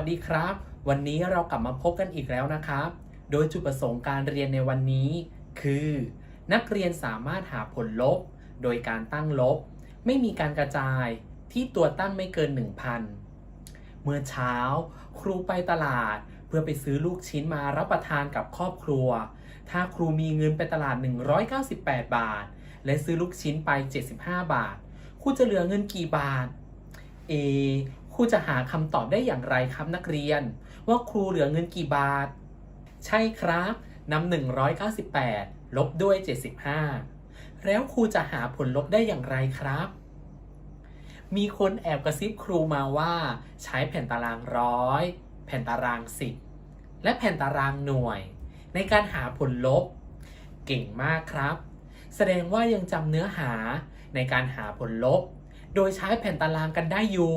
สวัสดีครับ วันนี้เรากลับมาพบกันอีกแล้วนะครับ โดยจุดประสงค์การเรียนในวันนี้ คือ นักเรียนสามารถหาผลลบ โดยการตั้งลบ ไม่มีการกระจายที่ตัวตั้งไม่เกิน 1,000 เมื่อเช้า ครูไปตลาดเพื่อไปซื้อลูกชิ้นมารับประทานกับครอบครัว ถ้าครูมีเงินไปตลาด 198 บาท และซื้อลูกชิ้นไป 75 บาทครูจะเหลือเงินกี่บาทเอ ครูจะหาคำตอบได้อย่างไรครับนักเรียน ว่าครูเหลือเงินกี่บาท ใช่ครับนำ198 ลบด้วย 75 แล้วครูจะหาผลลบได้อย่างไรครับ มีคนแอบกระซิบครูมาว่า ใช้แผ่นตารางร้อยแผ่นตารางสิบและแผ่นตารางหน่วย ในการหาผลลบ เก่งมากครับ แสดงว่ายังจำเนื้อหาในการหาผลลบ โดยใช้แผ่นตารางกันได้อยู่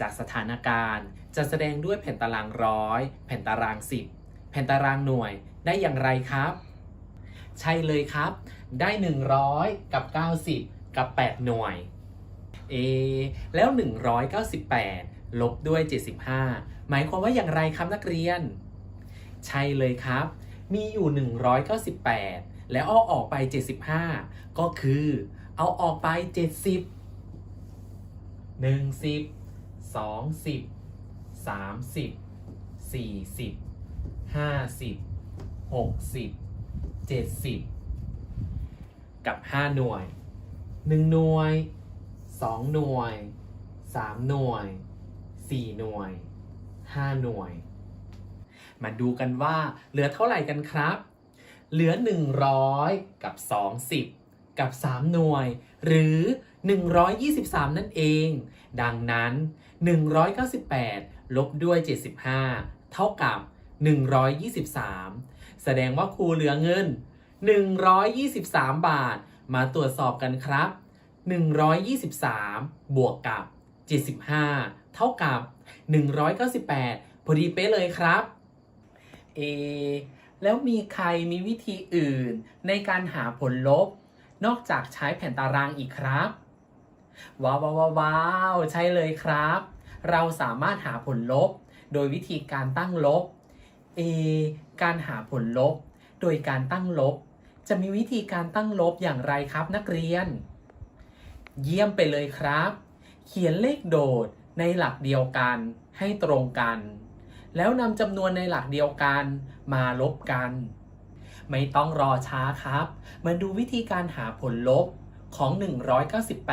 จากสถานการณ์ จะแสดงด้วยแผ่นตารางร้อยแผ่นตารางสิบแผ่นตารางหน่วยได้อย่างไรครับ ใช่เลยครับ ได้ 100 กับ 90 กับ 8 หน่วย เอ แล้ว 198 ลบด้วย 75 หมายความว่าอย่างไรครับนักเรียน ใช่เลยครับ มีอยู่ 198 แล้วเอาออกไป 75 ก็คือ เอาออกไป 70 10 20 30 40 50 60 70กับ5หน่วย1หน่วย2หน่วย3หน่วย4หน่วย5หน่วย มาดูกันว่าเหลือเท่าไหร่กันครับ เหลือ 100 กับ 20 กับ 3 หน่วย หรือ 123 นั่นเอง ดังนั้น 198 ลบด้วย 75 เท่ากับ 123 แสดงว่าครูเหลือเงิน 123 บาท มาตรวจสอบกันครับ 123 บวกกับ 75 เท่ากับ 198 พอดีเป๊ะเลยครับ เอ แล้วมีใครมีวิธีอื่นในการหาผลลบ นอกจากใช้แผ่นตารางอีกครับว้าวว้าวว้าวว้าวใช่เลยครับ เราสามารถหาผลลบ โดยวิธีการตั้งลบ A การหาผลลบ โดยการตั้งลบ จะมีวิธีการตั้งลบอย่างไรครับนักเรียน เยี่ยมไปเลยครับ เขียนเลขโดดในหลักเดียวกันให้ตรงกัน แล้วนำจำนวนในหลักเดียวกันมาลบกัน ไม่ต้องรอช้าครับ มาดูวิธีการหาผลลบของ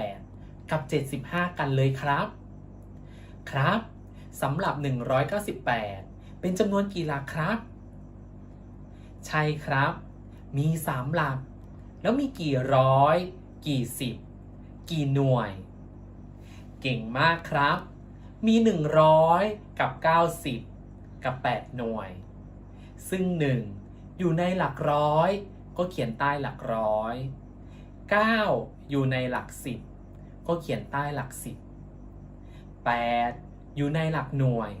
198 กับ 75 กันเลยครับ ครับสำหรับ 198 เป็นจำนวนกี่หลักครับ ใช่ครับ มี 3 หลัก แล้วมีกี่ร้อย กี่สิบ กี่หน่วย เก่งมากครับ มี 100 กับ 90 กับ 8 หน่วย ซึ่ง 1 อยู่ในหลักร้อย ก็เขียนใต้หลักร้อย 9 อยู่ในหลัก 10 ก็เขียนใต้หลัก10 8 อยู่ในหลักหน่วย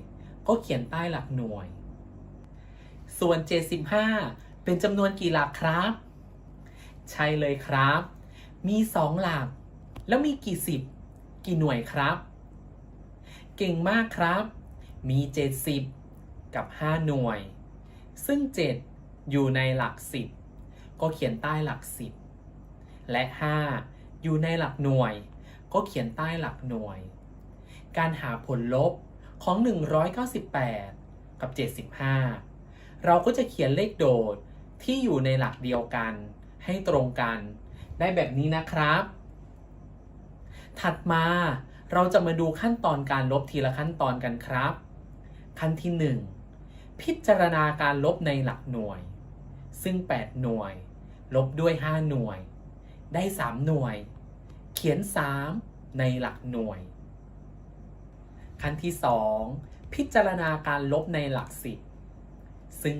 ก็เขียนใต้หลักหน่วย ส่วน 75 เป็นจำนวนกี่หลักครับ ใช่เลยครับ มี 2 หลัก แล้วมีกี่สิบกี่หน่วยครับ เก่งมากครับ มี 70 กับ 5 หน่วย ซึ่ง 7 อยู่ในหลัก 10 ก็เขียนใต้หลัก 10 และ 5 อยู่ในหลักหน่วย ก็เขียนใต้หลักหน่วย การหาผลลบของ 198 กับ 75 เราก็จะเขียนเลขโดดที่อยู่ในหลักเดียวกัน ให้ตรงกัน ได้แบบนี้นะครับ ถัดมาเราจะมาดูขั้นตอนการลบทีละขั้นตอนกันครับ ขั้นที่ 1 พิจารณาการลบในหลักหน่วย ซึ่ง 8 หน่วย ลบด้วย 5 หน่วย ได้ 3 หน่วย เขียน 3 ในหลักหน่วย ขั้นที่ 2 พิจารณาการลบในหลัก10ซึ่ง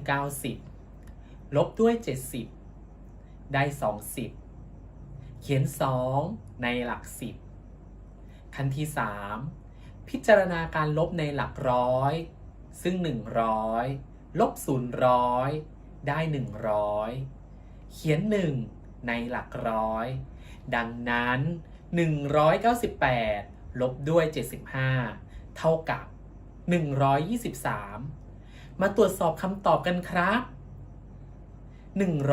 90 ลบด้วย 70 ได้ 20 เขียน 2 ในหลัก10ขั้นที่ 3 พิจารณาการลบในหลักร้อย ซึ่ง 100 ลบ0 0ได้ 100 เขียน 1 ในหลักร้อย ดังนั้น 198 ลบด้วย 75 เท่ากับ 123 มาตรวจสอบคำตอบกันครับ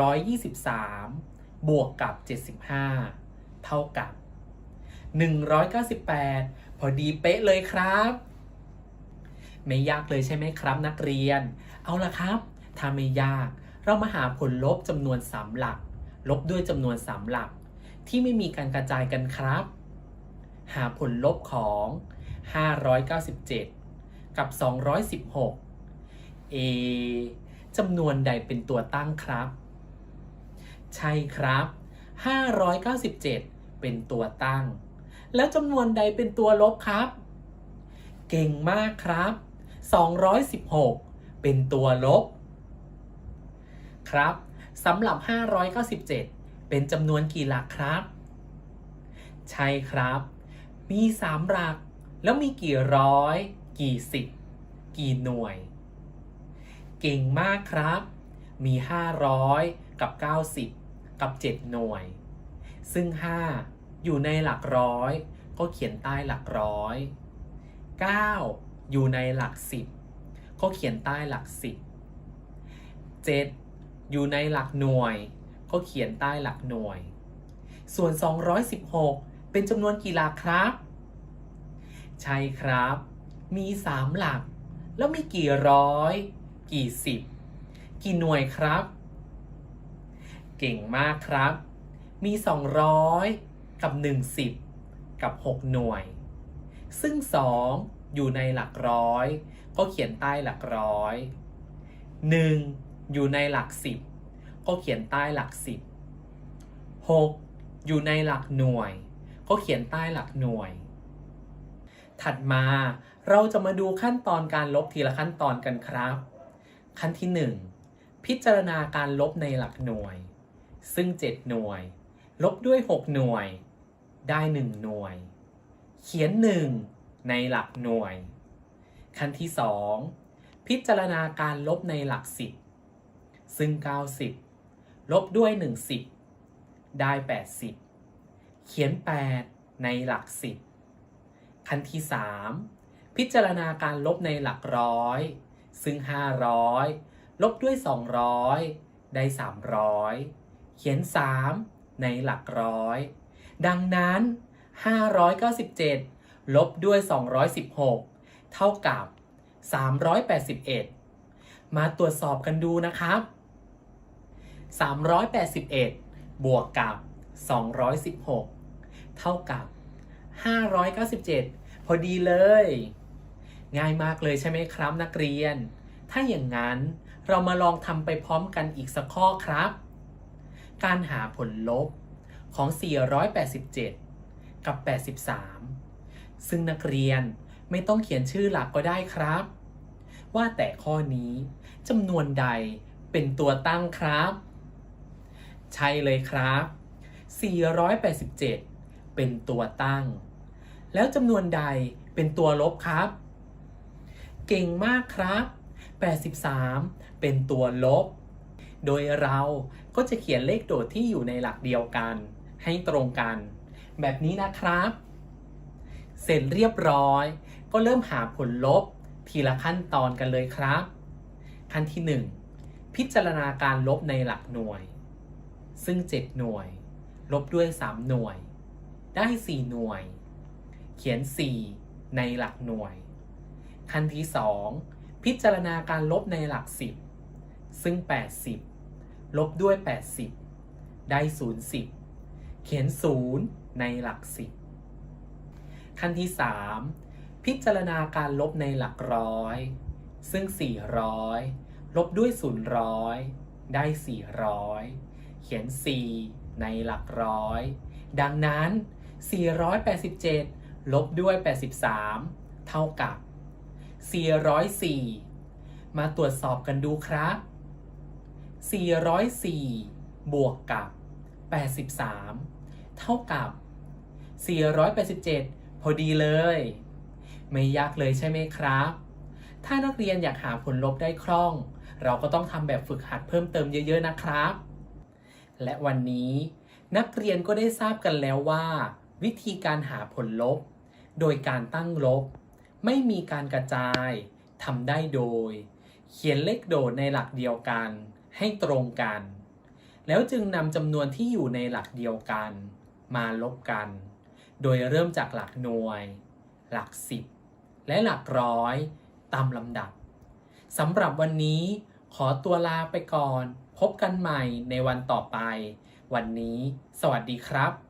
123 บวกกับ 75 เท่ากับ 198 พอดีเป๊ะเลยครับ ไม่ยากเลยใช่ไหมครับนักเรียน เอาละครับ ถ้าไม่ยากเรามาหาผลลบจำนวน3หลัก ลบด้วยจำนวน3หลัก ที่ไม่มีการกระจายกันครับ หาผลลบของ 597 กับ 216 เอจำนวนใดเป็นตัวตั้งครับ ใช่ครับ 597 เป็นตัวตั้ง แล้วจำนวนใดเป็นตัวลบครับ เก่งมากครับ 216 เป็นตัวลบ ครับสำหรับ 597 เป็นจำนวนกี่หลักครับ ใช่ครับ มี 3 หลัก แล้วมีกี่ร้อย กี่สิบ กี่หน่วย เก่งมากครับ มี 500 กับ 90 กับ 7 หน่วย ซึ่ง 5 อยู่ในหลักร้อย ก็เขียนใต้หลักร้อย 9 อยู่ในหลัก 10 ก็เขียนใต้หลัก 10 7 อยู่ในหลักหน่วย ก็เขียนใต้หลักหน่วย ส่วน 216 เป็นจำนวนกี่หลักครับ ใช่ครับ มี3หลัก แล้วมีกี่ร้อย กี่สิบ กี่หน่วยครับ เก่งมากครับ มี 200 กับ 10 กับ 6 หน่วย ซึ่ง 2 อยู่ในหลักร้อย ก็เขียนใต้หลักร้อย 1 อยู่ในหลัก 10 ก็เขียนใต้หลัก 10 6 อยู่ในหลักหน่วย ก็เขียนใต้หลักหน่วย ถัดมาเราจะมาดูขั้นตอนการลบทีละขั้นตอนกันครับ ขั้นที่ 1 พิจารณาการลบในหลักหน่วย ซึ่ง 7 หน่วย ลบด้วย 6 หน่วย ได้ 1 หน่วย เขียน 1 ในหลักหน่วย ขั้นที่ 2 พิจารณาการลบในหลัก 10 ซึ่ง 90 ลบด้วย 1 10 ได้ 80 เขียน 8 ในหลัก 10 ขั้นที่ 3 พิจารณาการลบในหลักร้อย ซึ่ง 500 ลบด้วย 200 ได้ 300 เขียน 3 ในหลักร้อย ดังนั้น 597 ลบด้วย 216 เท่ากับ 381 มาตรวจสอบกันดูนะครับ 381 บวกกับ 216 เท่ากับ 597 พอดีเลย ง่ายมากเลยใช่ไหมครับนักเรียน ถ้าอย่างนั้นเรามาลองทำไปพร้อมกันอีกสักข้อครับ การหาผลลบของ 487 กับ 83 ซึ่งนักเรียนไม่ต้องเขียนชื่อหลักก็ได้ครับ ว่าแต่ข้อนี้จำนวนใดเป็นตัวตั้งครับ ใช่เลยครับ 487 เป็นตัวตั้ง แล้วจำนวนใดเป็นตัวลบครับ เก่งมากครับ 83 เป็นตัวลบ โดยเราก็จะเขียนเลขโดดที่อยู่ในหลักเดียวกัน ให้ตรงกัน แบบนี้นะครับ เสร็จเรียบร้อย ก็เริ่มหาผลลบทีละขั้นตอนกันเลยครับ ขั้นที่ 1 พิจารณาการลบในหลักหน่วย ซึ่ง 7 หน่วย ลบด้วย 3 หน่วย ได้ 4 หน่วย เขียน 4 ในหลักหน่วย ขั้นที่ 2 พิจารณาการลบในหลัก 10 ซึ่ง 80 ลบด้วย 80 ได้0 10 เขียน 0 ในหลัก 10 ขั้นที่ 3 พิจารณาการลบในหลักร้อย ซึ่ง 400 ลบด้วย000ได้ 400 เขียน 4 ในหลักร้อย ดังนั้น 487 ลบด้วย 83 เท่ากับ 404 มาตรวจสอบกันดูครับ 404 บวกกับ 83 เท่ากับ 487 พอดีเลย ไม่ยากเลยใช่ไหมครับ ถ้านักเรียนอยากหาผลลบได้คล่อง เราก็ต้องทำแบบฝึกหัดเพิ่มเติมเยอะ ๆ นะครับ และวันนี้นักเรียนก็ได้ทราบกันแล้วว่า วิธีการหาผลลบ โดยการตั้งลบ ไม่มีการกระจายทำได้โดย เขียนเลขโดดในหลักเดียวกัน ให้ตรงกัน แล้วจึงนำจำนวนที่อยู่ในหลักเดียวกัน มาลบกัน โดยเริ่มจากหลักหน่วย หลักสิบและหลักร้อย ตามลำดับสำหรับวันนี้ขอตัวลาไปก่อน พบกันใหม่ในวันต่อไป วันนี้ สวัสดีครับ